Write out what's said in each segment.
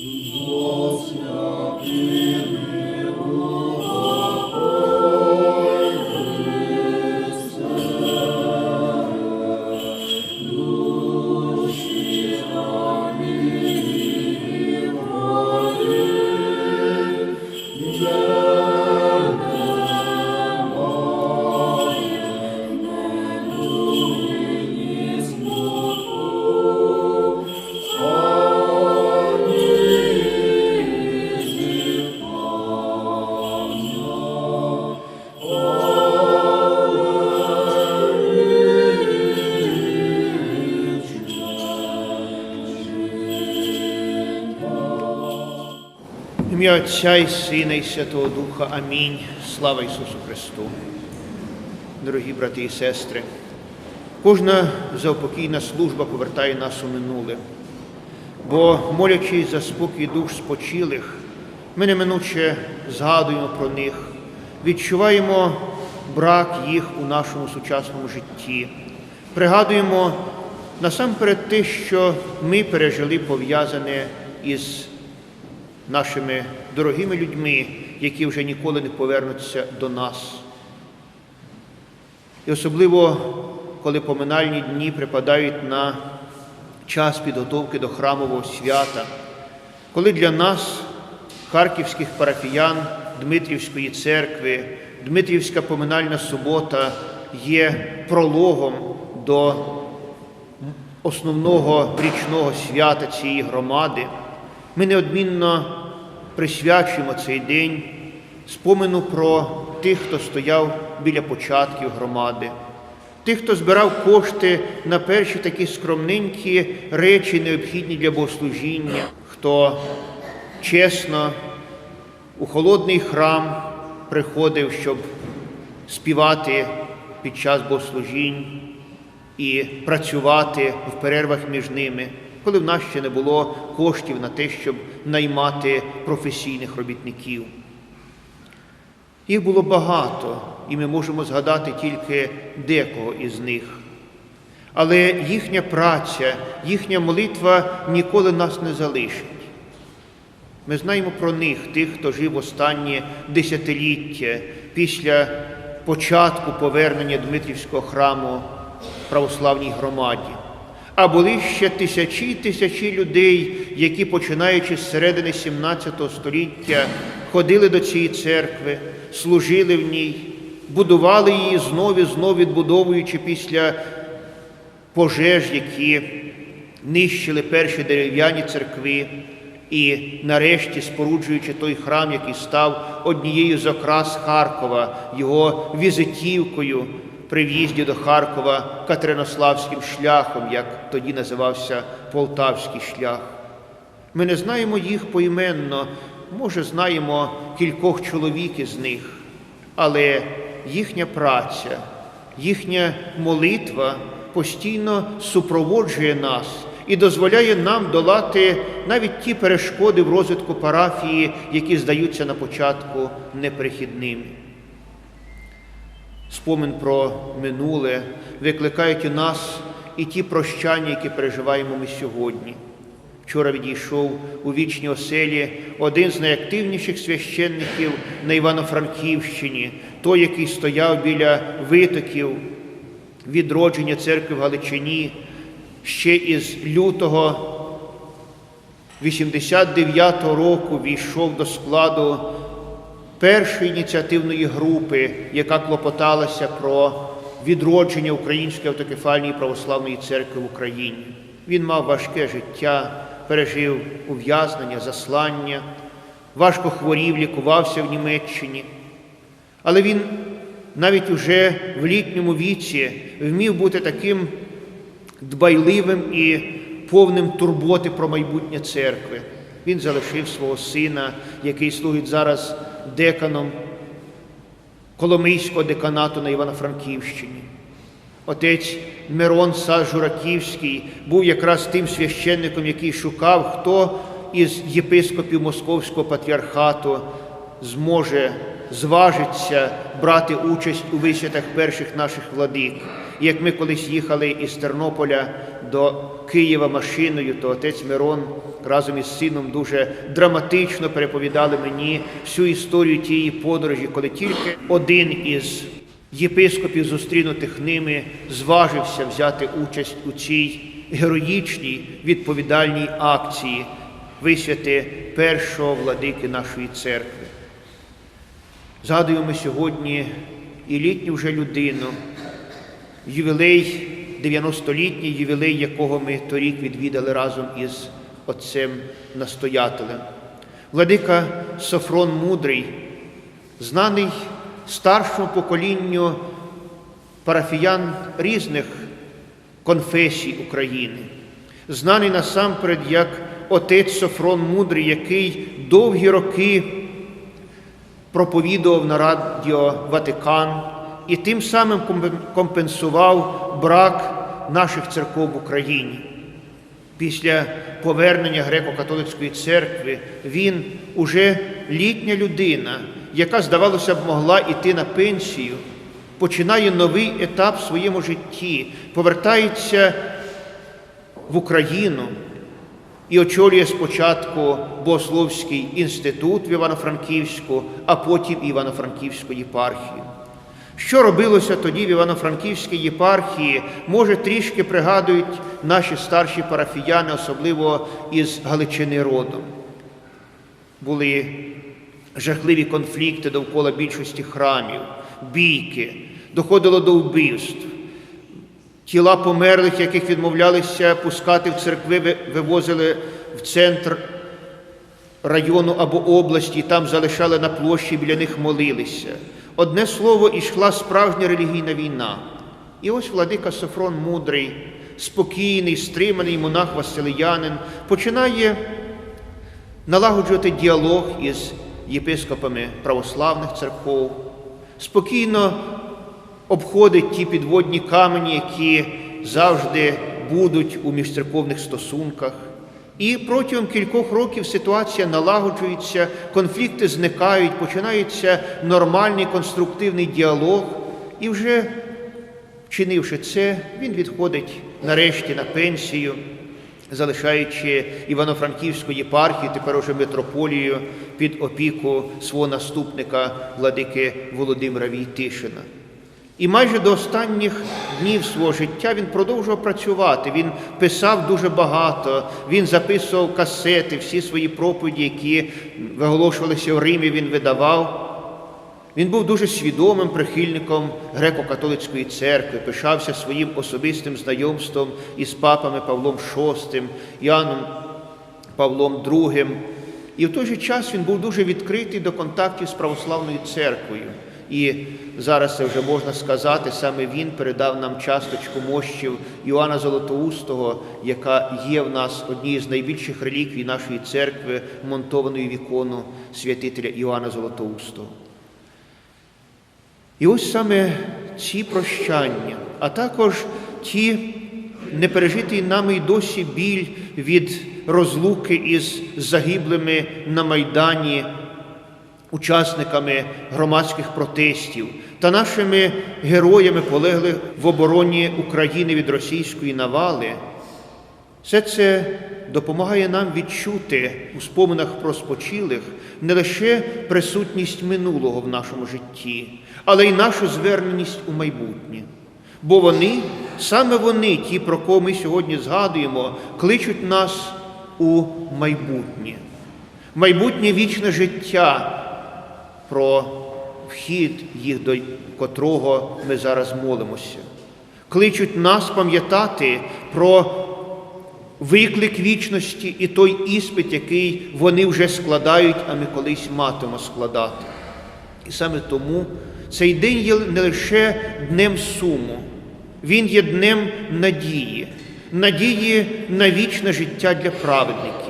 Lord. Ім'я Отця і Сина і Святого Духа. Амінь. Слава Ісусу Христу. Дорогі брати і сестри, кожна заупокійна служба повертає нас у минуле, бо, молячись за спокій душ спочилих, ми неминуче згадуємо про них, відчуваємо брак їх у нашому сучасному житті, пригадуємо насамперед те, що ми пережили пов'язане із нашими дорогими людьми, які вже ніколи не повернуться до нас. І особливо, коли поминальні дні припадають на час підготовки до храмового свята, коли для нас, харківських парафіян Дмитрівської церкви, Дмитрівська поминальна субота є прологом до основного річного свята цієї громади, ми неодмінно присвячуємо цей день спомину про тих, хто стояв біля початків громади, тих, хто збирав кошти на перші такі скромненькі речі, необхідні для богослужіння, хто чесно у холодний храм приходив, щоб співати під час богослужінь і працювати в перервах між ними, коли в нас ще не було коштів на те, щоб наймати професійних робітників. Їх було багато, і ми можемо згадати тільки декого із них. Але їхня праця, їхня молитва ніколи нас не залишить. Ми знаємо про них, тих, хто жив останні десятиліття після початку повернення Дмитрівського храму православній громаді. А були ще тисячі і тисячі людей, які, починаючи з середини 17 століття, ходили до цієї церкви, служили в ній, будували її знову і знову відбудовуючи після пожеж, які нищили перші дерев'яні церкви, і нарешті споруджуючи той храм, який став однією з окрас Харкова, його візитівкою при в'їзді до Харкова Катеринославським шляхом, як тоді називався Полтавський шлях. Ми не знаємо їх поіменно, може, знаємо кількох чоловік із них, але їхня праця, їхня молитва постійно супроводжує нас і дозволяє нам долати навіть ті перешкоди в розвитку парафії, які здаються на початку неперехідними. Спомин про минуле викликають у нас і ті прощання, які переживаємо ми сьогодні. Вчора відійшов у вічній оселі один з найактивніших священників на Івано-Франківщині, той, який стояв біля витоків відродження церкви в Галичині ще із лютого 89-го року війшов до складу першої ініціативної групи, яка клопоталася про відродження Української автокефальної православної церкви в Україні. Він мав важке життя, пережив ув'язнення, заслання, важко хворів, лікувався в Німеччині. Але він навіть уже в літньому віці вмів бути таким дбайливим і повним турботи про майбутнє церкви. Він залишив свого сина, який служить зараз деканом Коломийського деканату на Івано-Франківщині. Отець Мирон Сас Жураківський був якраз тим священником, який шукав, хто із єпископів Московського патріархату зможе зважиться брати участь у висвятах перших наших владик. Як ми колись їхали із Тернополя до Києва машиною, то отець Мирон разом із сином дуже драматично переповідали мені всю історію тієї подорожі, коли тільки один із єпископів, зустрінутих ними, зважився взяти участь у цій героїчній відповідальній акції висвяти першого владики нашої церкви. Згадуємо сьогодні і літню вже людину, ювілей, 90-літній ювілей, якого ми торік відвідали разом із отцем настоятелем. Владика Софрон Мудрий, знаний старшому поколінню парафіян різних конфесій України, знаний насамперед як отець Софрон Мудрий, який довгі роки проповідував на радіо Ватикан і тим самим компенсував брак наших церков в Україні. Після повернення греко-католицької церкви він уже літня людина, яка, здавалося б, могла йти на пенсію, починає новий етап в своєму житті, повертається в Україну і очолює спочатку Богословський інститут в Івано-Франківську, а потім Івано-Франківську єпархію. Що робилося тоді в Івано-Франківській єпархії, може, трішки пригадують наші старші парафіяни, особливо із Галичини родом. Були жахливі конфлікти довкола більшості храмів, бійки, доходило до вбивств. Тіла померлих, яких відмовлялися пускати в церкви, вивозили в центр району або області, там залишали на площі, біля них молилися. Одне слово, ішла справжня релігійна війна. І ось владика Софрон мудрий, спокійний, стриманий монах Василиянин, починає налагоджувати діалог із єпископами православних церков, спокійно обходить ті підводні камені, які завжди будуть у міжцерковних стосунках. І протягом кількох років ситуація налагоджується, конфлікти зникають, починається нормальний конструктивний діалог, і вже, вчинивши це, він відходить нарешті на пенсію, залишаючи Івано-Франківську єпархію, тепер уже митрополію під опіку свого наступника, владики Володимира Війтишина. І майже до останніх днів свого життя він продовжував працювати. Він писав дуже багато, він записував касети, всі свої проповіді, які виголошувалися в Римі, він видавав. Він був дуже свідомим прихильником греко-католицької церкви, пишався своїм особистим знайомством із папами Павлом VI, Іоанном Павлом II. І в той же час він був дуже відкритий до контактів з православною церквою. І зараз це вже можна сказати, саме він передав нам часточку мощів Іоанна Золотоустого, яка є в нас однією з найбільших реліквій нашої церкви, монтованої в ікону святителя Іоанна Золотоустого. І ось саме ці прощання, а також ті непережитий нами й досі біль від розлуки із загиблими на Майдані учасниками громадських протестів та нашими героями полегли в обороні України від російської навали, все це допомагає нам відчути у споминах про спочилих не лише присутність минулого в нашому житті, але й нашу зверненість у майбутнє. Бо вони, саме вони, ті, про кого ми сьогодні згадуємо, кличуть нас у майбутнє, майбутнє вічне життя, про вхід їх, до котрого ми зараз молимося. Кличуть нас пам'ятати про виклик вічності і той іспит, який вони вже складають, а ми колись матимо складати. І саме тому цей день є не лише днем суму, він є днем надії, надії на вічне життя для праведників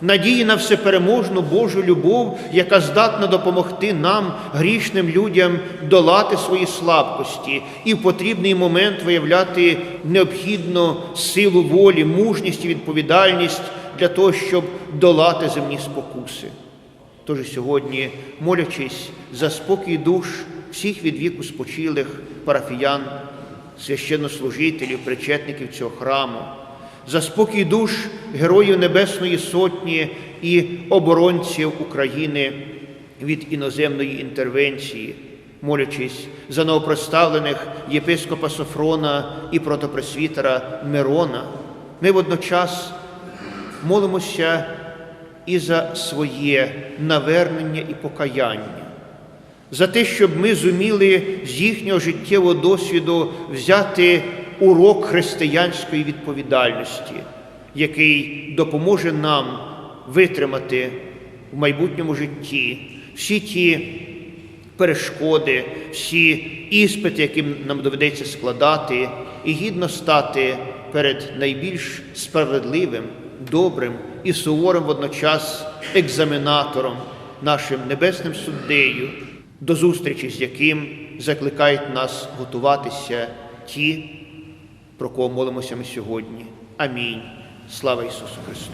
надії на всепереможну Божу любов, яка здатна допомогти нам, грішним людям, долати свої слабкості і в потрібний момент виявляти необхідну силу волі, мужність і відповідальність для того, щоб долати земні спокуси. Тож сьогодні, молячись за спокій душ всіх від віку спочилих парафіян священнослужителів, причетників цього храму, за спокій душ Героїв Небесної Сотні і оборонців України від іноземної інтервенції, молячись за новопроставлених єпископа Софрона і протопресвітера Мирона, ми водночас молимося і за своє навернення і покаяння, за те, щоб ми зуміли з їхнього життєвого досвіду взяти урок християнської відповідальності, який допоможе нам витримати в майбутньому житті всі ті перешкоди, всі іспити, які нам доведеться складати, і гідно стати перед найбільш справедливим, добрим і суворим водночас екзаменатором, нашим небесним суддею, до зустрічі з яким закликають нас готуватися ті, про кого молимося ми сьогодні. Амінь. Слава Ісусу Христу!